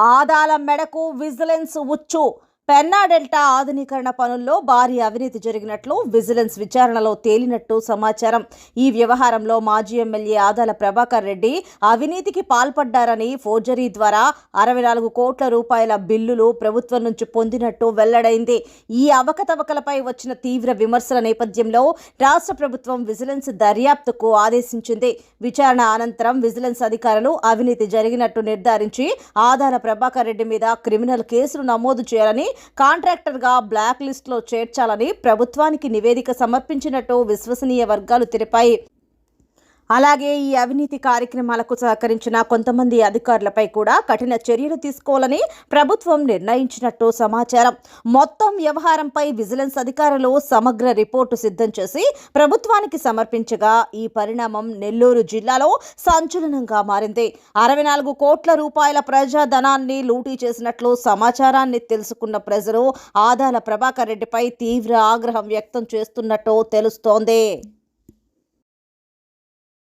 ఆదాల మెడకు విజిలెన్స్ ఉచ్చు. పెన్నా డెల్టా ఆధునీకరణ పనుల్లో భారీ అవినీతి జరిగినట్లు విజిలెన్స్ విచారణలో తేలినట్టు సమాచారం. ఈ వ్యవహారంలో మాజీ ఎమ్మెల్యే ఆదాల ప్రభాకర్ రెడ్డి అవినీతికి పాల్పడ్డారని ఫోర్జరీ ద్వారా అరవై నాలుగు కోట్ల రూపాయల బిల్లులు ప్రభుత్వం నుంచి పొందినట్టు వెల్లడైంది. ఈ అవకతవకలపై వచ్చిన తీవ్ర విమర్శల నేపథ్యంలో రాష్ట్ర ప్రభుత్వం విజిలెన్స్ దర్యాప్తుకు ఆదేశించింది. విచారణ అనంతరం విజిలెన్స్ అధికారులు అవినీతి జరిగినట్టు నిర్ధారించి ఆదాల ప్రభాకర్ రెడ్డి మీద క్రిమినల్ కేసులు నమోదు చేయాలని కాంట్రాక్టర్గా బ్లాక్ లిస్టులో చేర్చాలని ప్రభుత్వానికి నివేదిక సమర్పించినట్టు విశ్వసనీయ వర్గాలు తెలిపాయి. అలాగే ఈ అవినీతి కార్యక్రమాలకు సహకరించిన కొంతమంది అధికారులపై కూడా కఠిన చర్యలు తీసుకోవాలని ప్రభుత్వం నిర్ణయించినట్టు సమాచారం. మొత్తం వ్యవహారంపై విజిలెన్స్ అధికారులు సమగ్ర రిపోర్టు సిద్ధం చేసి ప్రభుత్వానికి సమర్పించగా ఈ పరిణామం నెల్లూరు జిల్లాలో సంచలనంగా మారింది. అరవై నాలుగు కోట్ల రూపాయల ప్రజాధనాన్ని లూటీ చేసినట్లు సమాచారాన్ని తెలుసుకున్న ప్రజలు ఆదాల ప్రభాకర్ రెడ్డిపై తీవ్ర ఆగ్రహం వ్యక్తం చేస్తున్నట్టు తెలుస్తోంది.